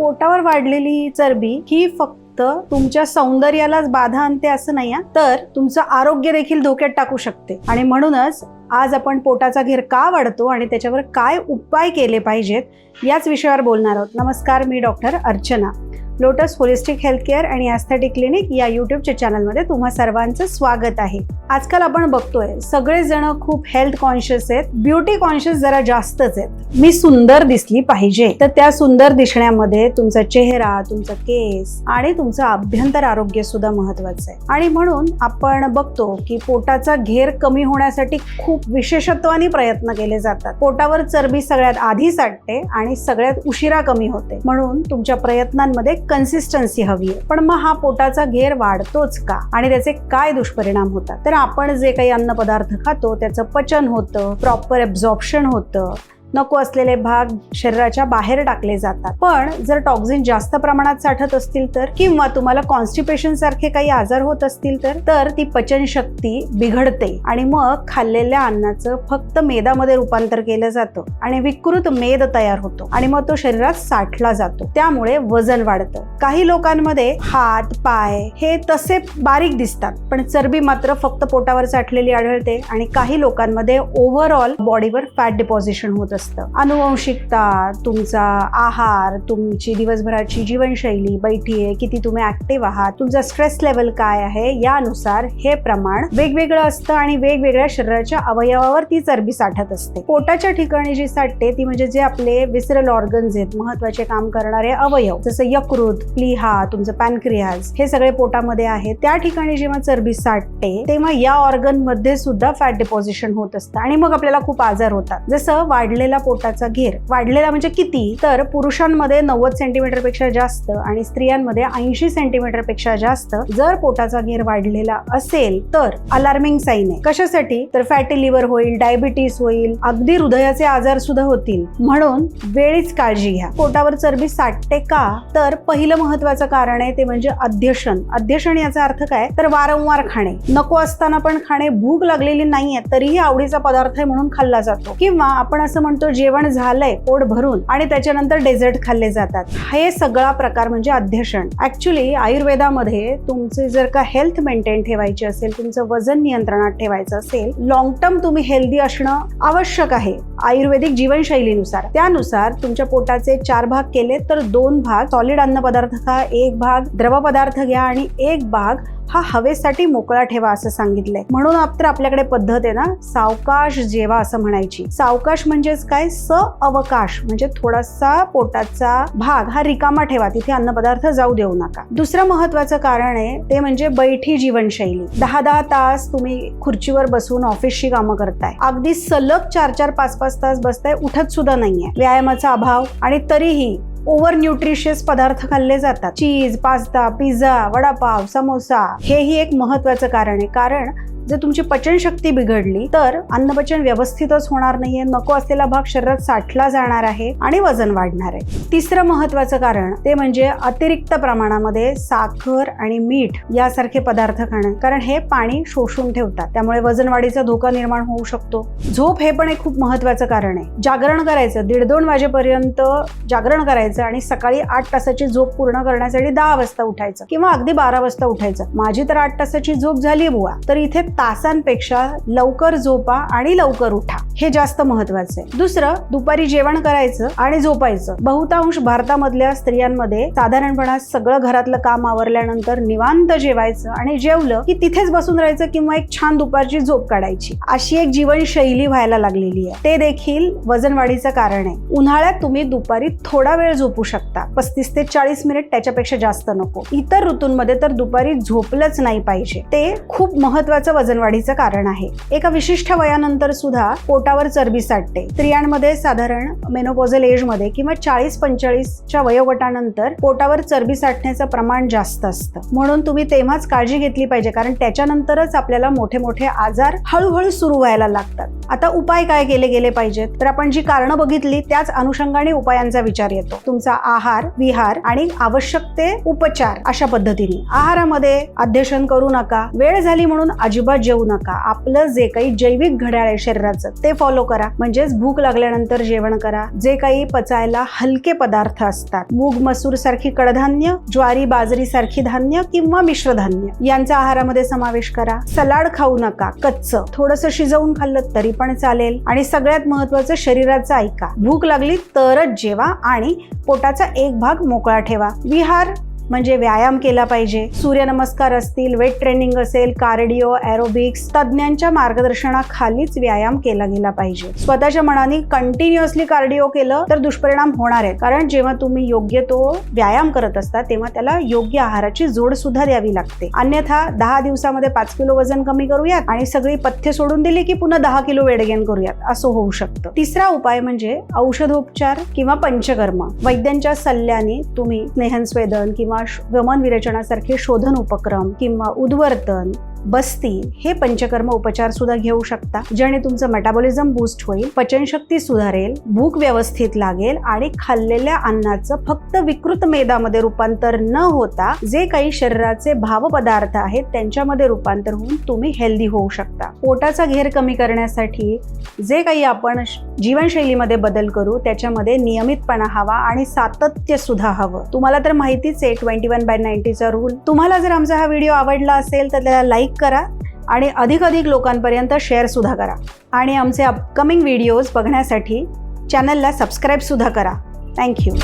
पोटावर वाढलेली चरबी ही फक्त तुमच्या सौंदर्यालाच बाधा आणते असं नाही तर तुमचं आरोग्य देखील धोक्यात टाकू शकते. आणि म्हणूनच आज आपण पोटाचा घेर का वाढतो आणि त्याच्यावर काय उपाय केले पाहिजेत याच विषयावर बोलणार आहोत. नमस्कार मी doctor Archana. Lotus holistic health care आणि ॲस्थेटिक क्लिनिक या यूट्यूबच्या चॅनलमध्ये तुम्हा सर्वांचं स्वागत आहे. आजकाल आपण बघतोय सगळेजण खूप हेल्थ कॉन्शियस आहेत ब्युटी कॉन्शियस जरा जास्तच आहेत. मी सुंदर दिसली पाहिजे. तर त्या सुंदर दिसण्यामध्ये तुमचा चेहरा तुमचा केस आणि तुमचं अभ्यंतर आरोग्य सुद्धा महत्वाचं आहे. आणि म्हणून आपण बघतो की पोटाचा घेर कमी होण्यासाठी खूप विशेषत्वाने प्रयत्न केले जातात. पोटावर चरबी सगळ्यात आधी साठते आणि सगळ्यात उशिरा कमी होते. म्हणून तुमच्या प्रयत्नांमध्ये कन्सिस्टन्सी हवी आहे. पण मग हा पोटाचा घेर वाढतोच का? आणि त्याचे काय दुष्परिणाम होतात? तर आपण जे काही अन्न पदार्थ खातो त्याचं पचन होतं प्रॉपर ॲब्झॉर्प्शन होतं. नको असलेले भाग शरीराच्या बाहेर टाकले जातात. पण जर टॉक्झिन जास्त प्रमाणात साठत असतील तर किंवा तुम्हाला कॉन्स्टिपेशन सारखे काही आजार होत असतील तर तर ती पचनशक्ती बिघडते आणि मग खाल्लेल्या अन्नाचं फक्त मेदामध्ये रूपांतर केलं जातं आणि विकृत मेद तयार होतो आणि मग तो शरीरात साठला जातो. त्यामुळे वजन वाढतं. काही लोकांमध्ये हात पाय हे तसे बारीक दिसतात पण चरबी मात्र फक्त पोटावर साठलेली आढळते आणि काही लोकांमध्ये ओव्हरऑल बॉडीवर फॅट डिपॉझिशन होत असतं अनुवंशिकता तुमचा आहार तुमची दिवसभराची जीवनशैली बैठी आहे किती तुम्ही ऍक्टिव्ह आहात तुमचा स्ट्रेस लेवल काय आहे यानुसार हे प्रमाण वेगवेगळं असतं आणि वेगवेगळ्या शरीराच्या अवयवावर ती चरबी साठत असते. पोटाच्या ठिकाणी जी साठते ती म्हणजे जे आपले विसरल ऑर्गन्स आहेत महत्त्वाचे काम करणारे अवयव जसं यकृत प्लीहा तुमचं पॅनक्रियाज हे सगळे पोटामध्ये आहेत. त्या ठिकाणी जेव्हा चरबी साठते तेव्हा या ऑर्गनमध्ये सुद्धा फॅट डिपॉझिशन होत असतं आणि मग आपल्याला खूप आजार होतात. जसं वाढलेलं पोटाचा घेर. वाढलेला म्हणजे किती? तर पुरुषांमध्ये नव्वद सेंटीमीटरपेक्षा जास्त आणि स्त्रियांमध्ये ऐंशी सेंटीमीटरपेक्षा जास्त जर पोटाचा घेर वाढलेला असेल तर अलार्मिंग साईन आहे. कशासाठी? तर फॅटी लिव्हर होईल डायबिटीस होईल अगदी हृदयाचे आजार सुद्धा होतील. म्हणून वेळीच काळजी घ्या. पोटावर चरबी साठते का? तर पहिलं महत्वाचं कारण आहे ते म्हणजे अध्यक्षण. अध्यक्षण याचा अर्थ काय? तर वारंवार खाणे. नको असताना पण खाणे. भूक लागलेली नाहीये तरीही आवडीचा पदार्थ आहे म्हणून खाल्ला जातो. किंवा आपण असं म्हणतो जेवण झालंय पोट भरून आणि त्याच्यानंतर डेझर्ट खाल्ले जातात. हे सगळा प्रकार म्हणजे अध्यक्षण. ऍक्च्युली आयुर्वेदामध्ये तुमचे जर का हेल्थ मेंटेन ठेवायची असेल तुमचं वजन नियंत्रणात ठेवायचं असेल लॉंग टर्म तुम्ही हेल्दी असणं आवश्यक आहे. आयुर्वेदिक जीवनशैलीनुसार. त्यानुसार तुमच्या पोटाचे चार भाग केले तर दोन भाग सॉलिड अन्न पदार्थ खा एक भाग द्रव पदार्थ घ्या आणि एक भाग हा हवेसाठी मोकळा ठेवा असं सांगितलंय. म्हणून तर आपल्याकडे पद्धत आहे ना सावकाश जेवा असं म्हणायची. सावकाश म्हणजेच काय? स अवकाश म्हणजे थोडासा पोटाचा भाग हा रिकामा ठेवा तिथे अन्नपदार्थ जाऊ देऊ नका. दुसरं महत्वाचं कारण आहे ते म्हणजे बैठी जीवनशैली. दहा दहा तास तुम्ही खुर्चीवर बसून ऑफिसची कामं करताय. अगदी सलग चार चार पाच पाच तास बसताय उठत सुद्धा नाहीये. व्यायामाचा अभाव आणि तरीही ओव्हर न्यूट्रिशियस पदार्थ खाल्ले जातात. Cheese pasta pizza vada pav samosa हेही एक महत्वाचं कारण आहे. कारण जर तुमची पचनशक्ती बिघडली तर अन्नपचन व्यवस्थितच होणार नाहीये नको असलेला भाग शरीरात साठला जाणार आहे आणि वजन वाढणार आहे. तिसरं महत्वाचं कारण ते म्हणजे अतिरिक्त प्रमाणामध्ये साखर आणि मीठ यासारखे पदार्थ खाणं. कारण हे पाणी शोषून ठेवतात त्यामुळे वजन वाढीचा धोका निर्माण होऊ शकतो. झोप हे पण एक खूप महत्वाचं कारण आहे. जागरण करायचं दीड दोन वाजेपर्यंत जागरण करायचं आणि सकाळी आठ तासाची झोप पूर्ण करण्यासाठी दहा वाजता उठायचं किंवा अगदी बारा वाजता उठायचं. माझी तर आठ तासाची झोप झाली बुवा. तर इथे तासांपेक्षा लवकर झोपा आणि लवकर उठा. हे जास्त महत्वाचं आहे. दुसरं दुपारी जेवण करायचं आणि झोपायचं. बहुतांश भारतामधल्या स्त्रियांमध्ये साधारणपणा सगळं घरातलं काम आवरल्यानंतर निवांत जेवायचं आणि जेवलं की तिथेच बसून राहायचं किंवा एक छान दुपारची झोप काढायची. अशी एक जीवनशैली व्हायला लागलेली आहे. ते देखील वजन वाढीचं कारण आहे. उन्हाळ्यात तुम्ही दुपारी थोडा वेळ झोपू शकता. पस्तीस ते चाळीस मिनिट त्याच्यापेक्षा जास्त नको. इतर ऋतूंमध्ये तर दुपारी झोपलंच नाही पाहिजे. ते खूप महत्वाचं वजनवाढीचं कारण आहे. एका विशिष्ट वयानंतर सुद्धा पोटावर चरबी साठते. स्त्रियांमध्ये साधारण मेनोपोझल एजमध्ये किंवा चाळीस पंचेचाळीसच्या वयोगटानंतर पोटावर चरबी साठण्याचं प्रमाण जास्त असतं. म्हणून तुम्ही तेव्हाच काळजी घेतली पाहिजे कारण त्याच्यानंतरच आपल्याला मोठे मोठे आजार हळूहळू सुरू व्हायला लागतात. आता उपाय काय केले गेले पाहिजेत? तर आपण जी कारणं बघितली त्याच अनुषंगाने उपायांचा विचार येतो. तुमचा आहार विहार आणि आवश्यक ते उपचार अशा पद्धतीने. आहारामध्ये अध्यशन करू नका. वेळ झाली म्हणून अजिबात अजिबात जेवू नका. आपलं जे काही जैविक घड्याळ आहे शरीराचं ते फॉलो करा. म्हणजेच भूक लागल्यानंतर जेवण करा. जे काही पचायला हलके पदार्थ असतात मूग मसूर सारखी कडधान्य ज्वारी बाजरी सारखी धान्य किंवा मिश्र धान्य यांचा आहारामध्ये समावेश करा. सलाड खाऊ नका कच्च. थोडस शिजवून खाल्लं तरी पण चालेल. आणि सगळ्यात महत्वाचं शरीराचं ऐका. भूक लागली तरच जेवा आणि पोटाचा एक भाग मोकळा ठेवा. विहार म्हणजे व्यायाम केला पाहिजे. सूर्यनमस्कार असतील वेट ट्रेनिंग असेल कार्डिओ एरोबिक्स तज्ज्ञांच्या मार्गदर्शनाखालीच व्यायाम केला गेला पाहिजे. स्वतःच्या मनाने कंटिन्युअसली कार्डिओ केलं तर दुष्परिणाम होणार आहेत. कारण जेव्हा तुम्ही योग्य तो व्यायाम करत असता तेव्हा त्याला योग्य आहाराची जोड सुद्धा द्यावी लागते. अन्यथा दहा दिवसामध्ये पाच किलो वजन कमी करूयात आणि सगळी पथ्य सोडून दिली की पुन्हा दहा किलो वेट गेन करूयात. असं होऊ शकतं. तिसरा उपाय म्हणजे औषधोपचार किंवा पंचकर्म. वैद्यांच्या सल्ल्याने तुम्ही स्नेहनस्वेदन किंवा किंवा वमन विरेचनासारखे शोधन उपक्रम किंवा उद्वर्तन बस्ती हे पंचकर्म उपचार सुद्धा घेऊ शकता ज्याने तुमचं मेटाबॉलिझम बूस्ट होईल पचनशक्ती सुधारेल भूक व्यवस्थित लागेल आणि खाल्लेल्या अन्नाचं फक्त विकृत मेदामध्ये रूपांतर न होता जे काही शरीराचे भावपदार्थ आहेत त्यांच्यामध्ये रूपांतर होऊन तुम्ही हेल्दी होऊ शकता. पोटाचा घेर कमी करण्यासाठी जे काही आपण जीवनशैलीमध्ये बदल करू त्याच्यामध्ये नियमितपणा हवा आणि सातत्य सुद्धा हवं. तुम्हाला तर माहितीच आहे ट्वेंटी वन बाय नाईन्टीचा रूल तुम्हाला जर आमचा हा व्हिडिओ आवडला असेल तर त्याला लाईक करा आणि अधिक अधिक लोकांपर्यंत शेअरसुद्धा करा. आणि आमचे अपकमिंग व्हिडिओज बघण्यासाठी चॅनलला सबस्क्राईबसुद्धा करा. थँक्यू